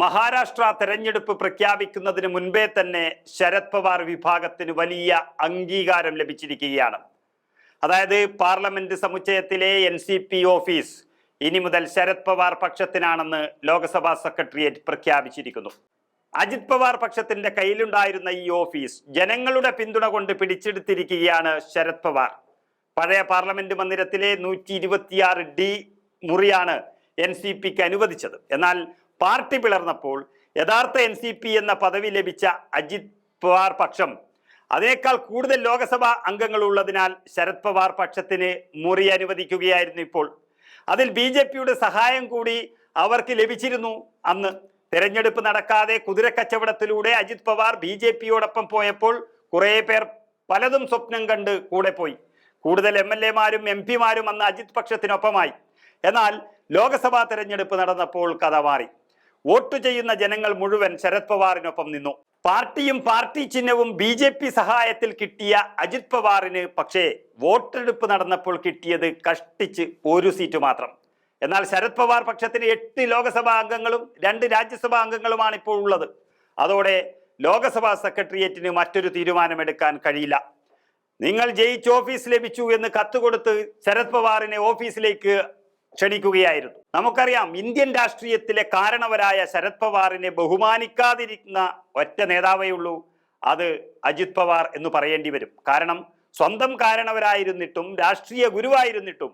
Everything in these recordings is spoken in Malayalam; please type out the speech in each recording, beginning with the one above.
മഹാരാഷ്ട്ര തെരഞ്ഞെടുപ്പ് പ്രഖ്യാപിക്കുന്നതിന് മുൻപേ തന്നെ ശരത് പവാർ വിഭാഗത്തിന് വലിയ അംഗീകാരം ലഭിച്ചിരിക്കുകയാണ്. അതായത് പാർലമെന്റ് സമുച്ചയത്തിലെ എൻ സി പി ഓഫീസ് ഇനി മുതൽ ശരത് പവാർ പക്ഷത്തിനാണെന്ന് ലോക്സഭാ സെക്രട്ടേറിയറ്റ് പ്രഖ്യാപിച്ചിരിക്കുന്നു. അജിത് പവാർ പക്ഷത്തിന്റെ കയ്യിലുണ്ടായിരുന്ന ഈ ഓഫീസ് ജനങ്ങളുടെ പിന്തുണ കൊണ്ട് പിടിച്ചെടുത്തിരിക്കുകയാണ് ശരത് പവാർ. പഴയ പാർലമെന്റ് മന്ദിരത്തിലെ നൂറ്റി ഇരുപത്തിയാറ് ഡി മുറിയാണ് എൻ സി പിക്ക് അനുവദിച്ചത്. എന്നാൽ പാർട്ടി പിളർന്നപ്പോൾ യഥാർത്ഥ എൻ സി പി എന്ന പദവി ലഭിച്ച അജിത് പവാർ പക്ഷം. അതിനേക്കാൾ കൂടുതൽ ലോകസഭാ അംഗങ്ങൾ ഉള്ളതിനാൽ ശരത് പവാർ പക്ഷത്തിന് മുറി അനുവദിക്കുകയായിരുന്നു ഇപ്പോൾ. അതിൽ ബി ജെ പിയുടെ സഹായം കൂടി അവർക്ക് ലഭിച്ചിരുന്നു അന്ന്. തെരഞ്ഞെടുപ്പ് നടക്കാതെ കുതിരക്കച്ചവടത്തിലൂടെ അജിത് പവാർ ബി ജെ പിയോടൊപ്പം പോയപ്പോൾ കുറേ പേർ പലതും സ്വപ്നം കണ്ട് കൂടെ പോയി. കൂടുതൽ എം എൽ എമാരും എം പിമാരും അന്ന് അജിത് പക്ഷത്തിനൊപ്പമായി. എന്നാൽ ലോക്സഭാ തെരഞ്ഞെടുപ്പ് നടന്നപ്പോൾ കഥ മാറി. വോട്ട് ചെയ്യുന്ന ജനങ്ങൾ മുഴുവൻ ശരത് പവാറിനൊപ്പം നിന്നു. പാർട്ടിയും പാർട്ടി ചിഹ്നവും ബി ജെ പി സഹായത്തിൽ കിട്ടിയ അജിത് പവാറിന് പക്ഷേ വോട്ടെടുപ്പ് നടന്നപ്പോൾ കിട്ടിയത് കഷ്ടിച്ച് ഒരു സീറ്റ് മാത്രം. എന്നാൽ ശരത് പവാർ പക്ഷത്തിന് എട്ട് ലോക്സഭാ അംഗങ്ങളും രണ്ട് രാജ്യസഭാ അംഗങ്ങളുമാണ് ഇപ്പോൾ ഉള്ളത്. അതോടെ ലോക്സഭാ സെക്രട്ടേറിയറ്റിന് മറ്റൊരു തീരുമാനമെടുക്കാൻ കഴിയില്ല. നിങ്ങൾ ജയിച്ച് ഓഫീസ് ലഭിച്ചു എന്ന് കത്ത് കൊടുത്ത് ശരത് പവാറിനെ ഓഫീസിലേക്ക് ക്ഷണിക്കുകയായിരുന്നു. നമുക്കറിയാം ഇന്ത്യൻ രാഷ്ട്രീയത്തിലെ കാരണവരായ ശരത് പവാറിനെ ബഹുമാനിക്കാതിരിക്കുന്ന ഒറ്റ നേതാവേ ഉള്ളൂ. അത് അജിത് പവാർ എന്ന് പറയേണ്ടി വരും. കാരണം സ്വന്തം കാരണവരായിരുന്നിട്ടും രാഷ്ട്രീയ ഗുരുവായിരുന്നിട്ടും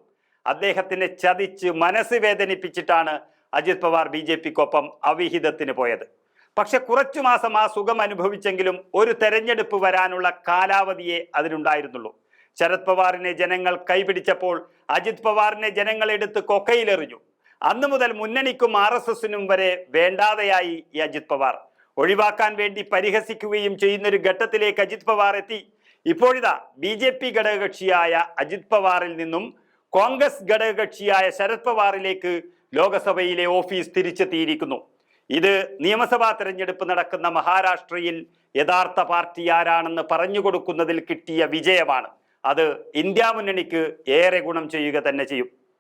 അദ്ദേഹത്തിനെ ചതിച്ച് മനസ്സ് വേദനിപ്പിച്ചിട്ടാണ് അജിത് പവാർ ബി ജെ പിക്കൊപ്പം അവിഹിതത്തിന് പോയത്. പക്ഷെ കുറച്ചു മാസം ആ സുഖം അനുഭവിച്ചെങ്കിലും ഒരു തെരഞ്ഞെടുപ്പ് വരാനുള്ള കാലാവധിയെ അതിനുണ്ടായിരുന്നുള്ളൂ. ശരത് പവാറിനെ ജനങ്ങൾ കൈപിടിച്ചപ്പോൾ അജിത് പവാറിനെ ജനങ്ങൾ എടുത്ത് കൊക്കയിലെറിഞ്ഞു. അന്നു മുതൽ മുന്നണിക്കും ആർ എസ് എസിനും വരെ വേണ്ടാതെയായി ഈ അജിത് പവാർ. ഒഴിവാക്കാൻ വേണ്ടി പരിഹസിക്കുകയും ചെയ്യുന്ന ഒരു ഘട്ടത്തിലേക്ക് അജിത് പവാർ എത്തി. ഇപ്പോഴിതാ ബി ജെ പി ഘടകകക്ഷിയായ അജിത് പവാറിൽ നിന്നും കോൺഗ്രസ് ഘടകകക്ഷിയായ ശരത് പവാറിലേക്ക് ലോകസഭയിലെ ഓഫീസ് തിരിച്ചെത്തിയിരിക്കുന്നു. ഇത് നിയമസഭാ തെരഞ്ഞെടുപ്പ് നടക്കുന്ന മഹാരാഷ്ട്രയിൽ യഥാർത്ഥ പാർട്ടി ആരാണെന്ന് പറഞ്ഞു കൊടുക്കുന്നതിൽ കിട്ടിയ വിജയമാണ്. അത് ഇന്ത്യ മുന്നണിക്ക് ഏറെ ഗുണം ചെയ്യുക തന്നെ ചെയ്യും.